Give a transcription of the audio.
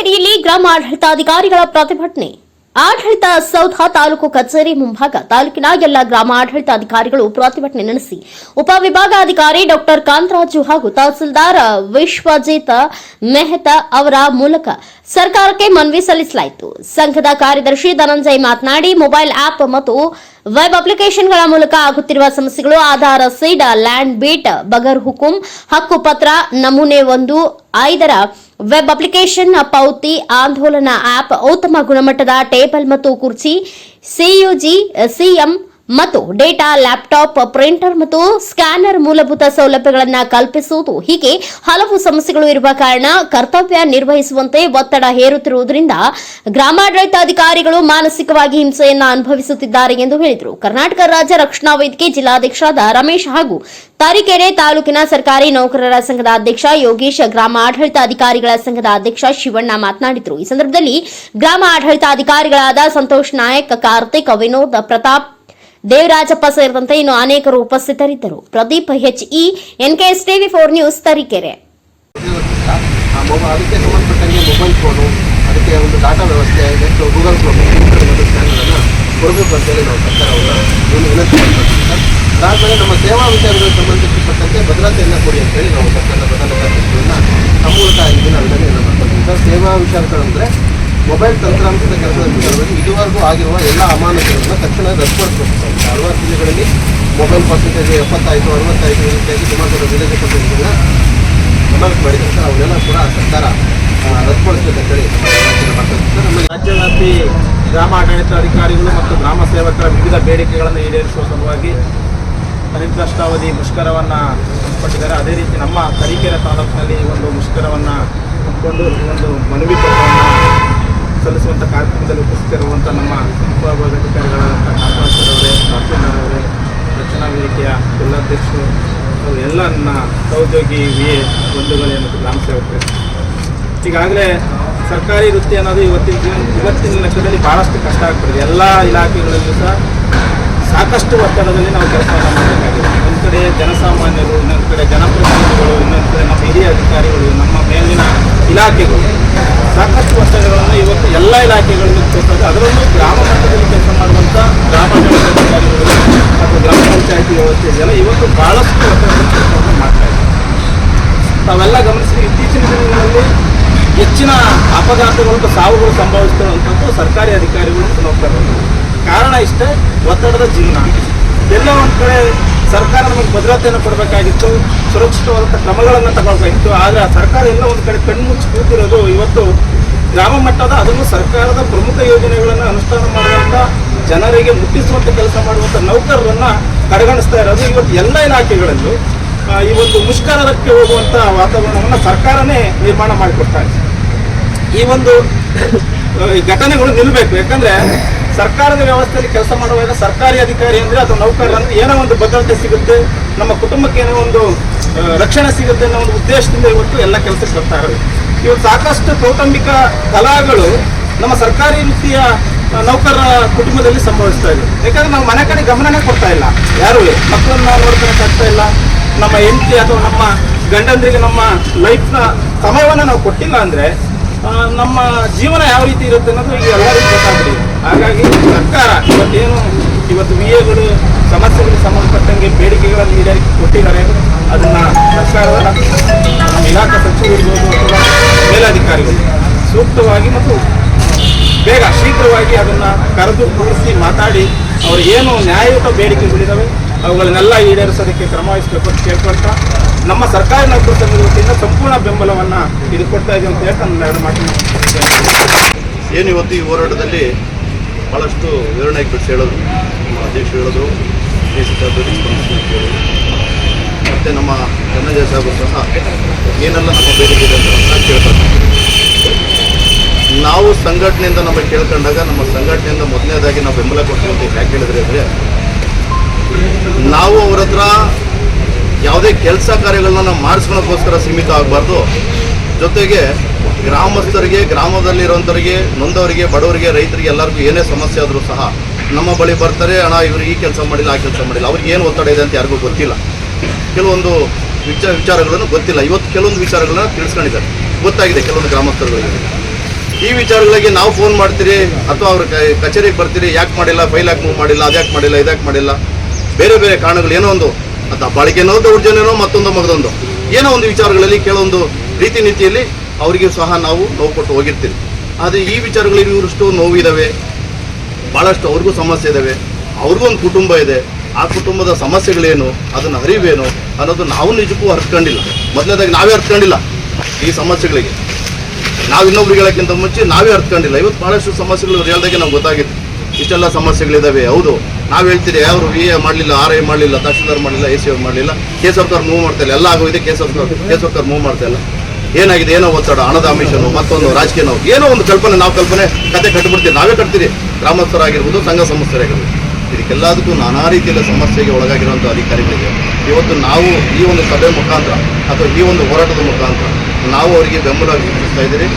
ತರೀಕೆರೆಯಲ್ಲಿ ಗ್ರಾಮ ಆಡಳಿತಾಧಿಕಾರಿಗಳ ಪ್ರತಿಭಟನೆ. ಆಡಳಿತ ಸೌಧ ತಾಲೂಕು ಕಚೇರಿ ಮುಂಭಾಗ ತಾಲೂಕಿನ ಎಲ್ಲ ಗ್ರಾಮ ಆಡಳಿತಾಧಿಕಾರಿಗಳು ಪ್ರತಿಭಟನೆ ನಡೆಸಿ, ಉಪವಿಭಾಗಾಧಿಕಾರಿ ಡಾಕ್ಟರ್ ಕಾಂತರಾಜು ಹಾಗೂ ತಹಸೀಲ್ದಾರ್ ವಿಶ್ವಜಿತ್ ಮೆಹ್ತಾ ಅವರ ಮೂಲಕ ಸರ್ಕಾರಕ್ಕೆ ಮನವಿ ಸಲ್ಲಿಸಲಾಯಿತು. ಸಂಘದ ಕಾರ್ಯದರ್ಶಿ ಧನಂಜಯ್ ಮಾತನಾಡಿ, ಮೊಬೈಲ್ ಆಪ್ ಮತ್ತು ವೆಬ್ ಅಪ್ಲಿಕೇಶನ್ಗಳ ಮೂಲಕ ಆಗುತ್ತಿರುವ ಸಮಸ್ಯೆಗಳು, ಆಧಾರ, ಸೀಡ್, ಲ್ಯಾಂಡ್ ಬೀಟ್, ಬಗರ್ ಹುಕುಂ ಹಕ್ಕುಪತ್ರ ನಮೂನೆ ಒಂದು, ಐದರ ವೆಬ್ ಅಪ್ಲಿಕೇಶನ್ ಪೌತಿ, ಆಂದೋಲನ ಆಪ್, ಉತ್ತಮ ಗುಣಮಟ್ಟದ ಟೇಬಲ್ ಮತ್ತು ಕುರ್ಚಿ ಸಿಯುಜಿ ಸಿಎಂ ಮತ್ತು ಡೇಟಾ, ಲ್ಯಾಪ್ಟಾಪ್, ಪ್ರಿಂಟರ್ ಮತ್ತು ಸ್ಕ್ಯಾನರ್ ಮೂಲಭೂತ ಸೌಲಭ್ಯಗಳನ್ನು ಕಲ್ಪಿಸುವುದು ಹೀಗೆ ಹಲವು ಸಮಸ್ಯೆಗಳು ಇರುವ ಕಾರಣ ಕರ್ತವ್ಯ ನಿರ್ವಹಿಸುವಂತೆ ಒತ್ತಡ ಹೇರುತ್ತಿರುವುದರಿಂದ ಗ್ರಾಮಾಡಳಿತಾಧಿಕಾರಿಗಳು ಮಾನಸಿಕವಾಗಿ ಹಿಂಸೆಯನ್ನು ಅನುಭವಿಸುತ್ತಿದ್ದಾರೆ ಎಂದು ಹೇಳಿದರು. ಕರ್ನಾಟಕ ರಾಜ್ಯ ರಕ್ಷಣಾ ವೇದಿಕೆ ಜಿಲ್ಲಾಧ್ಯಕ್ಷರಾದ ರಮೇಶ್ ಹಾಗೂ ತರೀಕೆರೆ ತಾಲೂಕಿನ ಸರ್ಕಾರಿ ನೌಕರರ ಸಂಘದ ಅಧ್ಯಕ್ಷ ಯೋಗೇಶ್ ಗ್ರಾಮ ಆಡಳಿತ ಅಧಿಕಾರಿಗಳ ಸಂಘದ ಅಧ್ಯಕ್ಷ ಶಿವಣ್ಣ ಮಾತನಾಡಿದರು. ಈ ಸಂದರ್ಭದಲ್ಲಿ ಗ್ರಾಮ ಆಡಳಿತ ಅಧಿಕಾರಿಗಳಾದ ಸಂತೋಷ್ ನಾಯಕ್, ಕಾರ್ತಿಕ್ ವಿನೋದ್ ಪ್ರತಾಪ್ ದೇವರಾಜಪ್ಪ ಸೇರಿದಂತೆ ಇನ್ನು ಅನೇಕರು ಉಪಸ್ಥಿತರಿದ್ದರು. Pradeep H E NKS TV four news Tarikere. ಆ ಮೊಬೈಲ್ ಫೋನು, ಅದಕ್ಕೆ ಒಂದು ವ್ಯವಸ್ಥೆ ಗೂಗಲ್ ನಾವು ನಮ್ಮ ಸೇವಾ ವಿಚಾರಗಳಿಗೆ ಸಂಬಂಧಪಟ್ಟಂತೆ ಭದ್ರತೆಯನ್ನು ಕೊಡಿ ಅಂತೇಳಿ ನಾವು ಸರ್ಕಾರದ ಪ್ರಧಾನ ಕಾರ್ಯದರ್ಶಿಯನ್ನು ಮಾಡ್ತೀವಿ ಸರ್, ಸೇವಾ ವಿಚಾರಗಳಂದರೆ ಮೊಬೈಲ್ ತಂತ್ರಾಂಶದ ಕೆಲಸದ ವಿಚಾರದಲ್ಲಿ ಇದುವರೆಗೂ ಆಗಿರುವ ಎಲ್ಲ ಅಮಾನತುಗಳನ್ನು ತಕ್ಷಣ ರದ್ದುಪಡಿಸಬೇಕು ಹಲವಾರು ಜಿಲ್ಲೆಗಳಲ್ಲಿ ಮೊಬೈಲ್ ಪರ್ಸೆಂಟೇಜ್ ಎಪ್ಪತ್ತಾಯಿತು, ಅರವತ್ತಾಯಿತು ಈ ರೀತಿಯಾಗಿ ಸುಮಾರು ವಿಲೇಜ್ ಕಂಪನಿಗಳನ್ನ ಅಮೌಂಟ್ ಮಾಡಿದ್ದಾರೆ. ಸರ್, ಅವನ್ನೆಲ್ಲ ಕೂಡ ಸರ್ಕಾರ ರದ್ದುಪಡಿಸಬೇಕಂತೇಳಿ ಆಮೇಲೆ ರಾಜ್ಯವ್ಯಾಪಿ ಗ್ರಾಮ ಆಡಳಿತ ಅಧಿಕಾರಿಗಳು ಮತ್ತು ಗ್ರಾಮ ಸೇವಕರ ವಿವಿಧ ಬೇಡಿಕೆಗಳನ್ನು ಈಡೇರಿಸುವ ಸಲುವಾಗಿ ಅನಿರ್ದಿಷ್ಟಾವಧಿ ಮುಷ್ಕರವನ್ನು ಹಮ್ಮಿಕೊಂಡಿದ್ದಾರೆ ಅದೇ ರೀತಿ ನಮ್ಮ ತರೀಕೆರೆ ತಾಲೂಕಿನಲ್ಲಿ ಒಂದು ಮುಷ್ಕರವನ್ನು ಹಮ್ಮಿಕೊಂಡು ಒಂದು ಮನವಿ ಪತ್ರವನ್ನು ಸಲ್ಲಿಸುವಂಥ ಕಾರ್ಯಕ್ರಮದಲ್ಲಿ ಉಪಸ್ಥಿತಿರುವಂಥ ನಮ್ಮ ಉಪವಿಭಾಗಾಧಿಕಾರಿಗಳಾದಂಥ ಅಧಿಕಾರಿಗಳಾದಂಥ ತಹಸೀಲ್ದಾರ್ ಅವರೇ ರಕ್ಷಣಾ ವೇದಿಕೆಯ ಜಿಲ್ಲಾಧ್ಯಕ್ಷರು ಎಲ್ಲ ನನ್ನ ಸಹೋದ್ಯೋಗಿ ವಿ ಎ ಬಂಧುಗಳೇ ಮತ್ತು ಗ್ರಾಮ ಸೇವಕರೇ. ಈಗಾಗಲೇ ಸರ್ಕಾರಿ ವೃತ್ತಿ ಅನ್ನೋದು ಇವತ್ತಿನ ಇವತ್ತಿನ ಲೆಕ್ಕದಲ್ಲಿ ಭಾಳಷ್ಟು ಕಷ್ಟ ಆಗ್ತದೆ ಎಲ್ಲ ಇಲಾಖೆಗಳಲ್ಲೂ ಸಹ ಸಾಕಷ್ಟು ಒತ್ತಡದಲ್ಲಿ ನಾವು ಕೆಲಸ ಮಾಡಬೇಕಾಗಿದೆ. ಒಂದು ಕಡೆ ಜನಸಾಮಾನ್ಯರು, ಇನ್ನೊಂದು ಕಡೆ ಜನಪ್ರತಿನಿಧಿಗಳು, ಇನ್ನೊಂದು ಕಡೆ ನಮ್ಮ ಹಿರಿಯ ಅಧಿಕಾರಿಗಳು, ನಮ್ಮ ಮೇಲಿನ ಇಲಾಖೆಗಳು. ಸಾಕಷ್ಟು ವರ್ಷಗಳನ್ನು ಇವತ್ತು ಎಲ್ಲ ಇಲಾಖೆಗಳಲ್ಲಿ ತೋರ್ತದೆ ಅದರಲ್ಲೂ ಗ್ರಾಮ ಮಟ್ಟದಲ್ಲಿ ಕೆಲಸ ಮಾಡುವಂಥ ಗ್ರಾಮ ಅಧಿಕಾರಿಗಳು ಮತ್ತು ಗ್ರಾಮ ಪಂಚಾಯತಿ ವ್ಯವಸ್ಥೆ ಇದೆಯಲ್ಲ ಇವತ್ತು ಭಾಳಷ್ಟು ವರ್ಷಗಳಲ್ಲಿ ಕೆಲಸವನ್ನು ಮಾಡ್ತಾ ಇದ್ದಾರೆ. ತಾವೆಲ್ಲ ಗಮನಿಸಿ ಇತ್ತೀಚಿನ ದಿನಗಳಲ್ಲಿ ಹೆಚ್ಚಿನ ಅಪಘಾತಗಳು ಸಾವುಗಳು ಸಂಭವಿಸ್ತಿರುವಂಥದ್ದು ಸರ್ಕಾರಿ ಅಧಿಕಾರಿಗಳು ನೋಡ್ತಾ ಇರೋದು. ಕಾರಣ ಇಷ್ಟೇ, ಒತ್ತಡದ ಜೀವನ. ಎಲ್ಲ ಒಂದು ಕಡೆ ಸರ್ಕಾರ ನಮಗೆ ಭದ್ರತೆಯನ್ನು ಕೊಡಬೇಕಾಗಿತ್ತು, ಸುರಕ್ಷಿತವಾದಂಥ ಕ್ರಮಗಳನ್ನು ತಗೊಳ್ಬೇಕಿತ್ತು ಆದರೆ ಸರ್ಕಾರ ಎಲ್ಲ ಒಂದು ಕಡೆ ಕಣ್ಮುಚ್ಚಿ ಕೂತಿರೋದು ಇವತ್ತು ಗ್ರಾಮ ಮಟ್ಟದ ಅದನ್ನು ಸರ್ಕಾರದ ಪ್ರಮುಖ ಯೋಜನೆಗಳನ್ನು ಅನುಷ್ಠಾನ ಮಾಡುವಂಥ ಜನರಿಗೆ ಮುಟ್ಟಿಸುವಂಥ ಕೆಲಸ ಮಾಡುವಂಥ ನೌಕರರನ್ನು ಕಡೆಗಣಿಸ್ತಾ ಇರೋದು ಇವತ್ತು ಎಲ್ಲ ಇಲಾಖೆಗಳಲ್ಲೂ. ಈ ಒಂದು ಮುಷ್ಕರಕ್ಕೆ ಹೋಗುವಂಥ ವಾತಾವರಣವನ್ನು ಸರ್ಕಾರನೇ ನಿರ್ಮಾಣ ಮಾಡಿಕೊಡ್ತಾ ಇದೆ. ಈ ಒಂದು ಘಟನೆಗಳು ನಿಲ್ಲಬೇಕು ಯಾಕಂದ್ರೆ ಸರ್ಕಾರದ ವ್ಯವಸ್ಥೆಯಲ್ಲಿ ಕೆಲಸ ಮಾಡುವಾಗ ಸರ್ಕಾರಿ ಅಧಿಕಾರಿ ಅಂದ್ರೆ ಅಥವಾ ನೌಕರರು ಏನೋ ಒಂದು ಭದ್ರತೆ ಸಿಗುತ್ತೆ ನಮ್ಮ ಕುಟುಂಬಕ್ಕೆ ಏನೋ ಒಂದು ರಕ್ಷಣೆ ಸಿಗುತ್ತೆ ಅನ್ನೋ ಒಂದು ಉದ್ದೇಶದಿಂದ ಇವತ್ತು ಎಲ್ಲ ಕೆಲಸಕ್ಕೆ ಬರ್ತಾ ಇರೋದು. ಇವತ್ತು ಸಾಕಷ್ಟು ಕೌಟುಂಬಿಕ ಕಲಾಗಳು ನಮ್ಮ ಸರ್ಕಾರಿ ಆ, ನೌಕರರ ಕುಟುಂಬದಲ್ಲಿ ಸಂಭವಿಸ್ತಾ ಇದೆ. ಯಾಕಂದ್ರೆ ನಾವು ಮನೆ ಕಡೆ ಗಮನನೇ ಕೊಡ್ತಾ ಇಲ್ಲ. ಯಾರು ಮಕ್ಕಳನ್ನ ನಾವು ನೋಡ್ಕೊಳಕ್ ಆಗ್ತಾ ಇಲ್ಲ. ನಮ್ಮ ಹೆಂಡತಿ ಅಥವಾ ನಮ್ಮ ಗಂಡಂದ್ರಿಗೆ ನಮ್ಮ ಲೈಫ್ನ ಸಮಯವನ್ನು ನಾವು ಕೊಟ್ಟಿಲ್ಲ ಅಂದ್ರೆ ನಮ್ಮ ಜೀವನ ಯಾವ ರೀತಿ ಇರುತ್ತೆ ಅನ್ನೋದು ಈಗ ಎಲ್ಲರಿಗೂ ಗೊತ್ತಾಗ್ಬಿಟ್ಟಿದೆ. ಹಾಗಾಗಿ ಸರ್ಕಾರ ಇವತ್ತೇನು ಇವತ್ತು ವಿ ಎಗಳು ಸಮಸ್ಯೆಗಳಿಗೆ ಸಂಬಂಧಪಟ್ಟಂಗೆ ಬೇಡಿಕೆಗಳನ್ನು ಈಡೇರಿಕೆ ಕೊಟ್ಟಿದ್ದಾರೆ. ಅದನ್ನ ಸರ್ಕಾರದ ಇಲಾಖಾ ಸಚಿವರಿರ್ಬೋದು ಅಥವಾ ಮೇಲಾಧಿಕಾರಿಗಳು ಸೂಕ್ತವಾಗಿ ಮತ್ತು ಬೇಗ ಶೀಘ್ರವಾಗಿ ಅದನ್ನ ಕರೆದು ಕೂರಿಸಿ ಮಾತಾಡಿ ಅವರು ಏನು ನ್ಯಾಯಯುತ ಬೇಡಿಕೆಗಳಿದಾವೆ ಅವುಗಳನ್ನೆಲ್ಲ ಈಡೇರಿಸೋದಕ್ಕೆ ಕ್ರಮ ವಹಿಸಬೇಕು ಅಂತ ಕೇಳ್ಕೊಳ್ತಾ, ನಮ್ಮ ಸರ್ಕಾರ ನೌಕರ ಸಂಪೂರ್ಣ ಬೆಂಬಲವನ್ನು ಇದು ಕೊಡ್ತಾ ಇದೆ ಅಂತ ಹೇಳ್ತಾ ನನ್ನ ಎರಡು ಮಾತು ಏನು ಇವತ್ತು ಈ ಹೋರಾಟದಲ್ಲಿ ಭಾಳಷ್ಟು ವಿವರಣೆ ಬಿಡಿಸಿ ಹೇಳೋದು ನಮ್ಮ ಅಧ್ಯಕ್ಷರು ಹೇಳಿದ್ರು ಹೇಳಿದ್ರು. ಮತ್ತು ನಮ್ಮ ಧನಂಜಯ ಸಾಹೇಬರು ಸಹ ಏನೆಲ್ಲ ನಮ್ಮ ಬೇಡಿಕೆ ಇದೆ ಅಂತ ಕೇಳ್ತಾರೆ. ನಾವು ಸಂಘಟನೆಯಿಂದ ನಮಗೆ ಕೇಳ್ಕೊಂಡಾಗ ನಮ್ಮ ಸಂಘಟನೆಯಿಂದ ಮೊದಲನೇದಾಗಿ ನಾವು ಬೆಂಬಲ ಕೊಡ್ತೀವಿ ಅಂತ ಯಾಕೆ ಹೇಳಿದ್ರೆ ಅಂದರೆ ನಾವು ಅವ್ರ ಹತ್ರ ಯಾವುದೇ ಕೆಲಸ ಕಾರ್ಯಗಳನ್ನ ನಾವು ಮಾಡಿಸ್ಕೊಳಕ್ಕೋಸ್ಕರ ಸೀಮಿತ ಆಗಬಾರ್ದು. ಜೊತೆಗೆ ಗ್ರಾಮಸ್ಥರಿಗೆ ಗ್ರಾಮದಲ್ಲಿರೋಂಥವ್ರಿಗೆ ನೊಂದವರಿಗೆ, ಬಡವರಿಗೆ, ರೈತರಿಗೆ ಎಲ್ಲರಿಗೂ ಏನೇ ಸಮಸ್ಯೆ ಆದರೂ ಸಹ ನಮ್ಮ ಬಳಿ ಬರ್ತಾರೆ ಹಣ ಇವರು ಈ ಕೆಲಸ ಮಾಡಿಲ್ಲ, ಆ ಕೆಲಸ ಮಾಡಿಲ್ಲ, ಅವ್ರಿಗೆ ಏನು ಒತ್ತಡ ಇದೆ ಅಂತ ಯಾರಿಗೂ ಗೊತ್ತಿಲ್ಲ. ಕೆಲವೊಂದು ವಿಚಾರ ವಿಚಾರಗಳನ್ನು ಗೊತ್ತಿಲ್ಲ. ಇವತ್ತು ಕೆಲವೊಂದು ವಿಚಾರಗಳನ್ನ ತಿಳಿಸ್ಕೊಂಡಿದ್ದಾರೆ. ಗೊತ್ತಾಗಿದೆ ಕೆಲವೊಂದು ಗ್ರಾಮಸ್ಥರುಗಳಿಗೆ. ಈ ವಿಚಾರಗಳಿಗೆ ನಾವು ಫೋನ್ ಮಾಡ್ತೀರಿ, ಅಥವಾ ಅವ್ರ ಕಚೇರಿಗೆ ಬರ್ತೀರಿ, ಯಾಕೆ ಮಾಡಿಲ್ಲ ಫೈಲ್ ಯಾಕೆ ಮೂವ್ ಮಾಡಿಲ್ಲ, ಅದ್ಯಾಕೆ ಮಾಡಿಲ್ಲ, ಇದ್ಯಾಕೆ ಮಾಡಿಲ್ಲ. ಬೇರೆ ಬೇರೆ ಕಾರಣಗಳು ಏನೋ ಒಂದು, ಅಂತ ಬಾಳಿಕೆನೋ ದೌರ್ಜನ್ಯನೋ ಮತ್ತೊಂದು ಮಗದೊಂದು, ಏನೋ ಒಂದು ವಿಚಾರಗಳಲ್ಲಿ ಕೆಲವೊಂದು ರೀತಿ ನೀತಿಯಲ್ಲಿ ಅವರಿಗೆ ಸಹ ನಾವು ನೋವು ಕೊಟ್ಟು ಹೋಗಿರ್ತೀವಿ. ಆದರೆ ಈ ವಿಚಾರಗಳಿಗೆ ಇವರಷ್ಟು ನೋವಿದಾವೆ ಭಾಳಷ್ಟು ಅವ್ರಿಗೂ ಸಮಸ್ಯೆ ಇದ್ದಾವೆ ಅವ್ರಿಗೂ ಒಂದು ಕುಟುಂಬ ಇದೆ, ಆ ಕುಟುಂಬದ ಸಮಸ್ಯೆಗಳೇನು, ಅದನ್ನು ಅರಿವೇನು ಅನ್ನೋದು ನಾವು ನಿಜಕ್ಕೂ ಅರ್ಥಕೊಂಡಿಲ್ಲ ಮೊದಲನೇದಾಗಿ ನಾವೇ ಅರ್ಥಕೊಂಡಿಲ್ಲ ಈ ಸಮಸ್ಯೆಗಳಿಗೆ. ನಾವು ಇನ್ನೊಬ್ರಿಗೆ ಹೇಳೋಕ್ಕಿಂತ ಮುಂಚೆ ನಾವೇ ಅರ್ಥಕೊಂಡಿಲ್ಲ ಇವತ್ತು ಭಾಳಷ್ಟು ಸಮಸ್ಯೆಗಳು ಹೇಳ್ದಾಗೆ ನಮ್ಗೆ ಗೊತ್ತಾಗಿದೆ. ಇಷ್ಟೆಲ್ಲ ಸಮಸ್ಯೆಗಳಿದ್ದಾವೆ ಹೌದು. ನಾವು ಹೇಳ್ತೀರಿ ಅವರು ವಿ ಎ ಮಾಡಲಿಲ್ಲ ಆರ್ ಐ ಮಾಡಲಿಲ್ಲ, ತಹಶೀಲ್ದಾರ್ ಮಾಡಲಿಲ್ಲ ಎ ಸಿ ಅವ್ರು ಮಾಡಲಿಲ್ಲ ಕೆ ಮೂವ್ ಮಾಡ್ತಾ ಇಲ್ಲ, ಎಲ್ಲ ಆಗೋಗಿದೆ ಕೆ ಸರ್ಕಾರ ಕೆ ಮೂವ್ ಮಾಡ್ತಾ ಇಲ್ಲ. ಏನಾಗಿದೆ, ಏನೋ ಒತ್ತಡ, ಹಣದ ಅಮಿಷನು ಮತ್ತೊಂದು ರಾಜಕೀಯ ನೋವು, ಏನೋ ಒಂದು ಕಲ್ಪನೆ, ನಾವು ಕಲ್ಪನೆ, ಕತೆ ಕಟ್ಬಿಡ್ತೀವಿ, ನಾವೇ ಕಟ್ತೀರಿ ಗ್ರಾಮಸ್ಥರಾಗಿರ್ಬೋದು ಸಂಘ ಸಂಸ್ಥರಾಗಿರ್ಬೋದು ಇದಕ್ಕೆಲ್ಲದಕ್ಕೂ ನಾನಾ ರೀತಿಯ ಸಮಸ್ಯೆಗೆ ಒಳಗಾಗಿರುವಂಥ ಅಧಿಕಾರಿಗಳಿಗೆ, ಇವತ್ತು ನಾವು ಈ ಒಂದು ಸಭೆ ಮುಖಾಂತರ, ಅಥವಾ ಈ ಒಂದು ಹೋರಾಟದ ಮುಖಾಂತರ, ನಾವು ಅವರಿಗೆ ಬೆಂಬಲ ಇದ್ದೀರಿ.